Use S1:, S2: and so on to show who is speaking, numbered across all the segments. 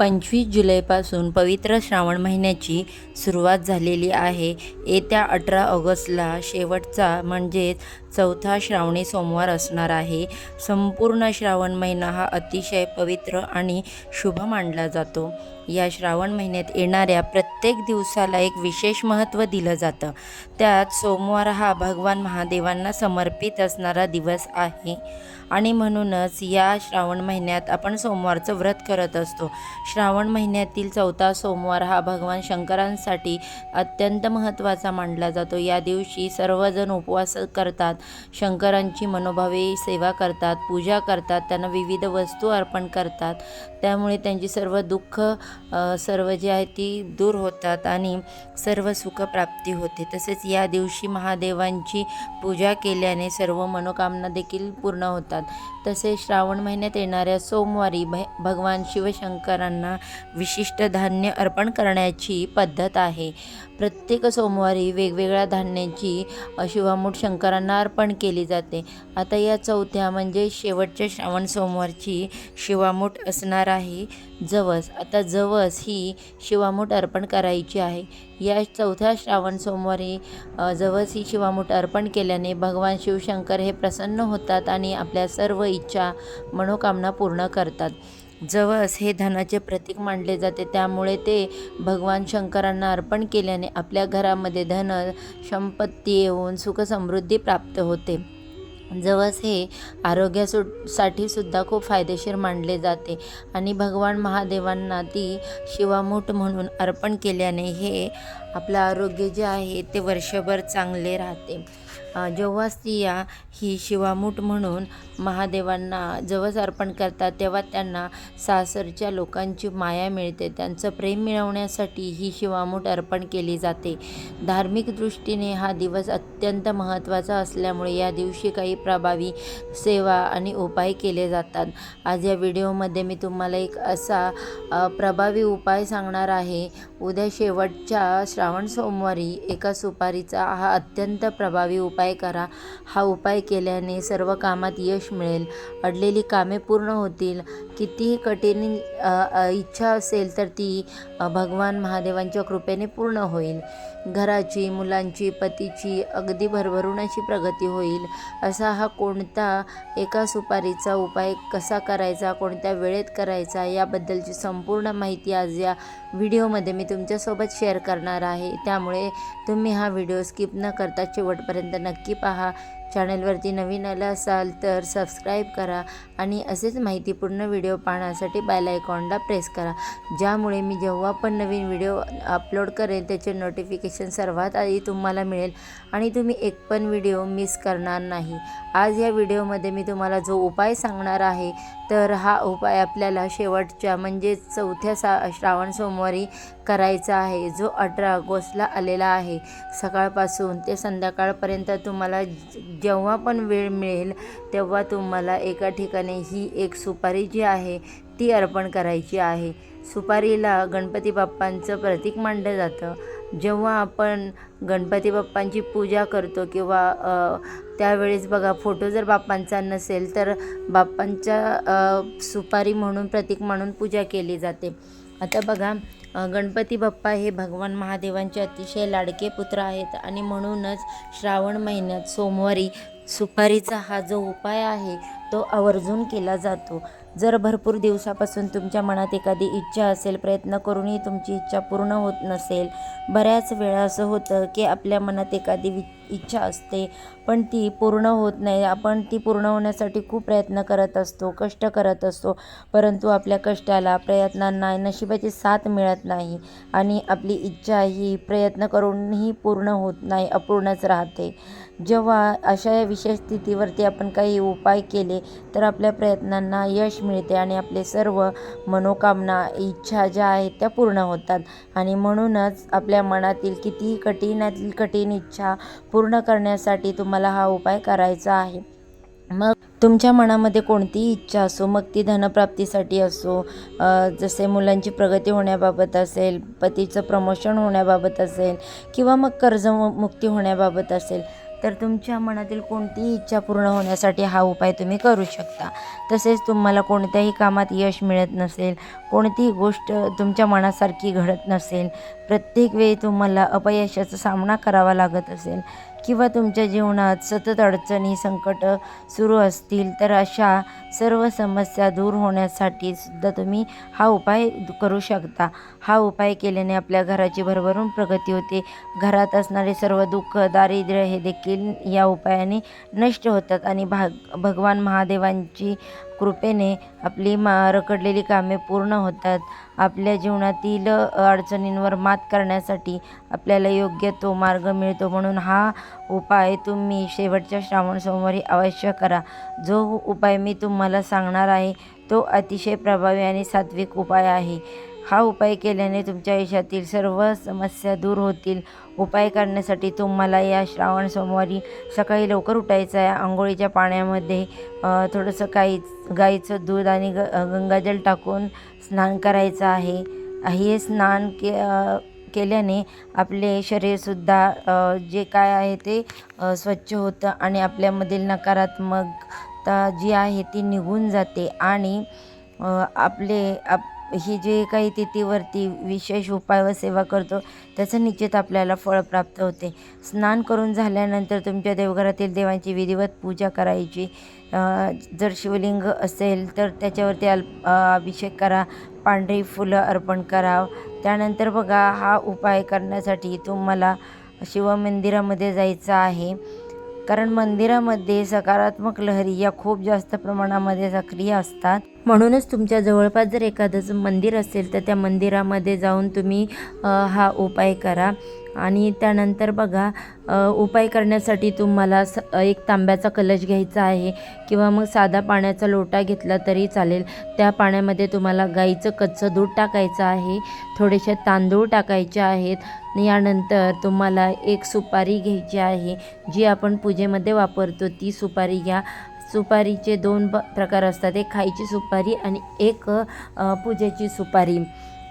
S1: पंचवीस जुलैपासून पवित्र श्रावण महिन्याची सुरुवात झालेली आहे. येत्या अठरा ऑगस्टला शेवटचा म्हणजेच चौथा श्रावणी सोमवार असणार आहे. संपूर्ण श्रावण महिना हा अतिशय पवित्र आणि शुभ मानला जातो. या श्रावण महिन्यात येणाऱ्या प्रत्येक दिवसाला एक विशेष महत्त्व दिलं जातं. त्यात सोमवार हा भगवान महादेवांना समर्पित असणारा दिवस आहे. आणि म्हणूनच या श्रावण महिन्यात आपण सोमवारचं व्रत करत असतो. श्रावण महिन्यातील चौथा सोमवार हा भगवान शंकरांसाठी अत्यंत महत्त्वाचा मानला जातो. या दिवशी सर्वजण उपवास करतात. शंकरांची मनोभावे सेवा करतात पूजा करतात त्यांना विविध वस्तू अर्पण करतात. त्यामुळे त्यांची सर्व दुःख सर्व जी आहे ती दूर होतात आणि सर्व सुखप्राप्ती होते. तसेच या दिवशी महादेवांची पूजा केल्याने सर्व मनोकामना देखील पूर्ण होतात. तसेच श्रावण महिन्यात येणाऱ्या सोमवारी भ भगवान शिवशंकरांना विशिष्ट धान्य अर्पण करण्याची पद्धत आहे. प्रत्येक सोमवारी वेगवेगळ्या धान्याची शिवामूठ शंकरांना अर्पण केली जाते. आता या चौथ्या म्हणजे शेवटच्या श्रावण सोमवारची शिवामूठ असणार आहे जवस. आता जवस ही शिवामूठ अर्पण करायची आहे. या चौथ्या श्रावण सोमवारी जवस ही शिवामूठ अर्पण केल्याने भगवान शिवशंकर हे प्रसन्न होतात आणि आपल्या सर्व इच्छा मनोकामना पूर्ण करतात. जवस हे धनाचे प्रतीक मानले जाते. त्यामुळे ते भगवान शंकरांना अर्पण केल्याने आपल्या घरामध्ये धन संपत्ती येऊन सुखसमृद्धी प्राप्त होते. जवस हे आरोग्यासु साठी सुद्धा खूप फायदेशीर मानले जाते आणि भगवान महादेवांना ती शिवामूठ म्हणून अर्पण केल्याने हे आपलं आरोग्य जे आहे ते वर्षभर चांगले राहते. जेव्हा स्त्रिया ही शिवामूठ म्हणून महादेवांना जवस अर्पण करतात तेव्हा त्यांना सासरच्या लोकांची माया मिळते. त्यांचं प्रेम मिळवण्यासाठी ही शिवामूठ अर्पण केली जाते. धार्मिक दृष्टीने हा दिवस अत्यंत महत्त्वाचा असल्यामुळे या दिवशी काही प्रभावी सेवा आणि उपाय केले जातात. आज या व्हिडिओमध्ये मी तुम्हाला एक असा प्रभावी उपाय सांगणार आहे. उद्या शेवटच्या श्रावण सोमवारी एका सुपारीचा हा अत्यंत प्रभावी उपाय उपाय करा. हा उपाय केल्याने सर्व कामात यश मिळेल. अडलेली कामे पूर्ण होतील. कितीही कठीण इच्छा असेल तर ती भगवान महादेवांच्या कृपेने पूर्ण होईल. घराची मुलांची पतीची अगदी भरभरून अशी प्रगती होईल. असा हा कोणता एका सुपारीचा उपाय कसा करायचा कोणत्या वेळेत करायचा याबद्दलची संपूर्ण माहिती आज या व्हिडिओमध्ये मी तुमच्यासोबत शेअर करणार आहे. त्यामुळे तुम्ही हा व्हिडिओ स्किप न करता शेवटपर्यंत नक्की पहा. चॅनलवरती नवीन आला असाल तर सबस्क्राईब करा आणि असेच माहितीपूर्ण व्हिडिओ पाहण्यासाठी बेल आयकॉनला प्रेस करा. ज्यामुळे मी जेव्हा पण नवीन व्हिडिओ अपलोड करेन त्याचे नोटिफिकेशन सर्वात आधी तुम्हाला मिळेल आणि तुम्ही एक पण व्हिडिओ मिस करणार नाही. आज या व्हिडिओमध्ये मी तुम्हाला जो उपाय सांगणार आहे तर हा उपाय आपल्याला शेवटच्या म्हणजे चौथ्या सा श्रावण सोमवारी करायचा आहे. जो अठरा ऑगस्टला आलेला आहे. सकाळपासून ते संध्याकाळपर्यंत तुम्हाला जेव्हा पण वेळ मिळेल तेव्हा तुम्हाला एका ठिकाणी ही एक सुपारी जी आहे ती अर्पण करायची आहे. सुपारीला गणपती बाप्पांचं प्रतीक मानलं जातं. जेव्हा आपण गणपती बाप्पांची पूजा करतो किंवा त्यावेळेस बघा फोटो जर बाप्पांचा नसेल तर बाप्पांच्या सुपारी म्हणून प्रतीक म्हणून पूजा केली जाते. आता बघा गणपती बाप्पा हे भगवान महादेवांचे अतिशय लाडके पुत्र आहेत आणि म्हणूनच श्रावण महिन्यात सोमवारी सुपारीचा हा जो उपाय आहे तो आवर्जून केला जातो. जर भरपूर दिवसापासून तुमच्या मनात एखादी इच्छा असेल प्रयत्न करूनही तुमची इच्छा पूर्ण होत नसेल बऱ्याच वेळा असं होतं की आपल्या मनात एखादी वि इच्छा असते पण ती पूर्ण होत नाही. आपण ती पूर्ण होण्यासाठी खूप प्रयत्न करत असतो कष्ट करत असतो परंतु आपल्या कष्टाला प्रयत्नांना नशिबाची साथ मिळत नाही आणि आपली इच्छा ही प्रयत्न करूनही पूर्ण होत नाही अपूर्णच राहते. जेव्हा अशा या विशेष स्थितीवरती आपण काही उपाय केले तर आपल्या प्रयत्नांना यश मिळते आणि आपले सर्व मनोकामना इच्छा ज्या आहेत त्या पूर्ण होतात. आणि म्हणूनच आपल्या मनातील कितीही कठीणातील कठीण इच्छा पूर्ण पूर्ण करण्यासाठी तुम्हाला हा उपाय करायचा आहे. मग तुमच्या मनामध्ये कोणतीही इच्छा असो मग ती धनप्राप्तीसाठी असो जसे मुलांची प्रगती होण्याबाबत असेल पतीचं प्रमोशन होण्याबाबत असेल किंवा मग कर्जमुक्ती होण्याबाबत असेल तर तुमच्या मनातील कोणतीही इच्छा पूर्ण होण्यासाठी हा उपाय तुम्ही करू शकता. तसेच तुम्हाला कोणत्याही कामात यश मिळत नसेल कोणतीही गोष्ट तुमच्या मनासारखी घडत नसेल प्रत्येक वेळी तुम्हाला अपयशाचा सामना करावा लागत असेल किंवा तुमच्या जीवनात सतत अडचणी संकट सुरू असतील तर अशा सर्व समस्या दूर होण्यासाठी सुद्धा तुम्ही हा उपाय करू शकता. हा उपाय केल्याने आपल्या घराची भरभरून प्रगती होते. घरात असणारे सर्व दुःख दारिद्र्य हे देखील या उपायाने नष्ट होतात आणि भाग भगवान महादेवांची कृपेने आपली मा रखडलेली कामे पूर्ण होतात. आपल्या जीवनातील अडचणींवर मात करण्यासाठी आपल्याला योग्य तो मार्ग मिळतो. म्हणून हा उपाय तुम्ही शेवटच्या श्रावण सोमवारी अवश्य करा. जो उपाय मी तुम्हाला सांगणार आहे तो अतिशय प्रभावी आणि सात्विक उपाय आहे. हा उपाय केल्याने तुमच्या आयुष्यातील सर्व समस्या दूर होतील. उपाय करण्यासाठी तुम्हाला या श्रावण सोमवारी सकाळी लवकर उठायचं आहे. आंघोळीच्या पाण्यामध्ये थोडंसं गाई गाईचं दूध आणि ग गंगाजल टाकून स्नान करायचं आहे. हे स्नान के केल्याने आपले शरीरसुद्धा जे काय आहे ते स्वच्छ होतं आणि आपल्यामधील नकारात्मकता जी आहे ती निघून जाते आणि आपले आप ही जे काही तिथीवरती विशेष उपाय व सेवा करतो त्याचं निश्चित आपल्याला फळ प्राप्त होते. स्नान करून झाल्यानंतर तुमच्या देवघरातील देवांची विधिवत पूजा करायची. जर शिवलिंग असेल तर त्याच्यावरती अल्प अभिषेक करा. पांढरी फुलं अर्पण करा. त्यानंतर बघा हा उपाय करण्यासाठी तुम्हाला शिवमंदिरामध्ये जायचं आहे. कारण मंदिरामध्ये सकारात्मक लहरी या खूप जास्त प्रमाणामध्ये सक्रिय असतात. म्हणूनच तुमच्या जवळपास जर एखादं मंदिर असेल तर त्या मंदिरामध्ये जाऊन तुम्ही हा उपाय करा. आणि त्यानंतर बघा उपाय करण्यासाठी तुम्हाला स एक तांब्याचा कलश घ्यायचा आहे किंवा मग साधा पाण्याचा लोटा घेतला तरी चालेल. त्या पाण्यामध्ये तुम्हाला गाईचं कच्चं दूध टाकायचं आहे थोडेसे तांदूळ टाकायचे आहेत. यानंतर तुम्हाला एक सुपारी घ्यायची आहे जी आपण पूजेमध्ये वापरतो. ती सुपारी घ्या. सुपारीचे दोन ब प्रकार असतात. एक खायची सुपारी आणि एक पूजेची सुपारी.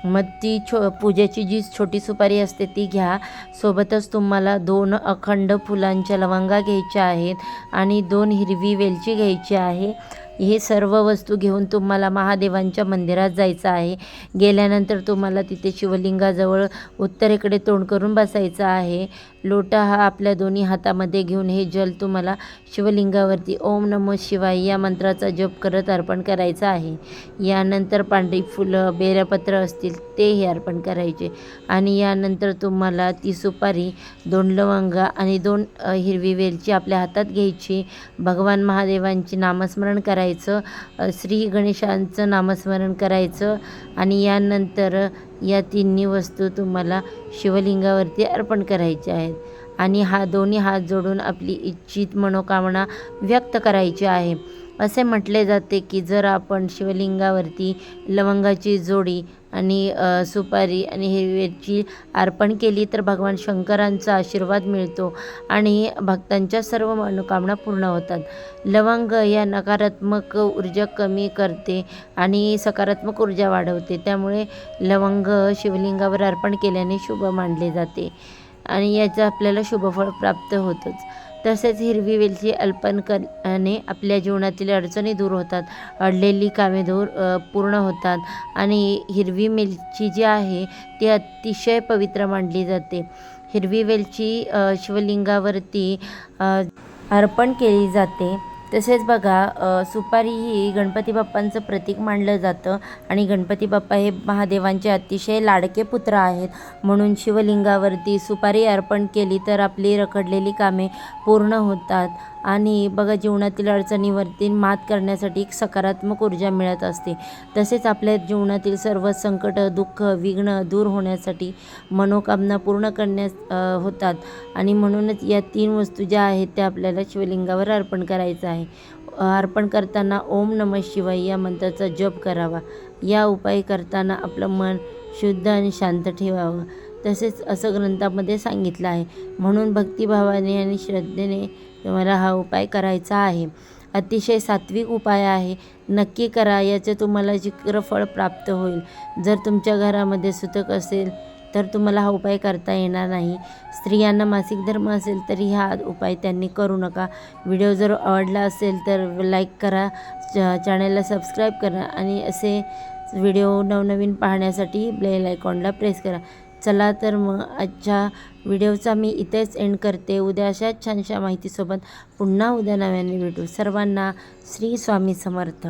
S1: मग ती छो पूजेची जी छोटी सुपारी असते ती घ्या. सोबतच तुम्हाला दोन अखंड फुलांच्या लवंगा घ्यायच्या आहेत आणि दोन हिरवी वेलची घ्यायची आहे. हे सर्व वस्तू घेऊन तुम्हाला महादेवांच्या मंदिरात जायचं आहे. गेल्यानंतर तुम्हाला तिथे शिवलिंगाजवळ उत्तरेकडे तोंड करून बसायचं आहे. लोटा हा आपल्या दोन्ही हातामध्ये घेऊन हे जल तुम्हाला शिवलिंगावरती ओम नमो शिवाय या मंत्राचा जप करत अर्पण करायचा आहे. यानंतर पांढरी फुलं बेरपत्र असतील तेही अर्पण करायचे. आणि यानंतर तुम्हाला ती सुपारी दोन लवंगा आणि दोन हिरवी वेलची आपल्या हातात घ्यायची. भगवान महादेवांचे नामस्मरण करायचं. श्री गणेशांचं नामस्मरण करायचं. आणि यानंतर या तिन्ही वस्तू तुम्हाला शिवलिंगावरती अर्पण करायच्या आहेत. आणि हा दोन्ही हात जोडून आपली इच्छित मनोकामना व्यक्त करायची आहे. असे म्हटले जाते की जर आपण शिवलिंगावरती लवंगाची जोडी आणि सुपारी आणि हिरव्याची अर्पण केली तर भगवान शंकरांचा आशीर्वाद मिळतो आणि भक्तांच्या सर्व मनोकामना पूर्ण होतात. लवंग या नकारात्मक ऊर्जा कमी करते आणि सकारात्मक ऊर्जा वाढवते. त्यामुळे लवंग शिवलिंगावर अर्पण केल्याने शुभ मानले जाते आणि याचं आपल्याला शुभफळ प्राप्त होतंच. तसेच हिरवी वेलची अर्पण करणे आपल्या जीवनातील अडचणी दूर होतात. अडलेली कामे दूर पूर्ण होतात आणि हिरवी मिरची जी आहे ती अतिशय पवित्र मानली जाते. हिरवी वेलची शिवलिंगावरती अर्पण केली जाते. तसेच बघा सुपारी ही गणपती बाप्पांचं प्रतीक मानलं जातं आणि गणपती बाप्पा हे महादेवांचे अतिशय लाडके पुत्र आहेत. म्हणून शिवलिंगावरती सुपारी अर्पण केली तर आपली रखडलेली कामे पूर्ण होतात. आणि बघा जीवनातील अडचणीवरती मात करण्यासाठी एक सकारात्मक ऊर्जा मिळत असते. तसेच आपल्या जीवनातील सर्व संकट दुःख विघ्न दूर होण्यासाठी मनोकामना पूर्ण करण्यास होतात. आणि म्हणूनच या तीन वस्तू ज्या आहेत त्या आपल्याला शिवलिंगावर अर्पण करायचं आहे. अर्पण करताना ओम नम शिवाय या मंत्राचा जप करावा. या उपाय करताना आपलं मन शुद्ध आणि शांत ठेवावं. तसेच असं ग्रंथामध्ये सांगितलं आहे. म्हणून भक्तिभावाने आणि श्रद्धेने तुम्हाला हा उपाय करायचा आहे. अतिशय सात्विक उपाय आहे. नक्की करा याचे तुम्हाला जिकर फळ प्राप्त होईल. जर तुमच्या घरामध्ये सुतक असेल तर तुम्हाला हा उपाय करता येणार नाही. स्त्रियांना मासिक धर्म असेल तरी हा उपाय त्यांनी करू नका. व्हिडिओ जर आवडला असेल तर लाईक करा च चॅनलला सबस्क्राईब करा आणि असे व्हिडिओ नवनवीन पाहण्यासाठी बेल आयकॉनला प्रेस करा. चला तर मग आजच्या व्हिडिओचा मी इथेच एंड करते. उद्या अशाच छानशा माहितीसोबत पुन्हा उद्या नव्याने भेटू. सर्वांना श्री स्वामी समर्थ.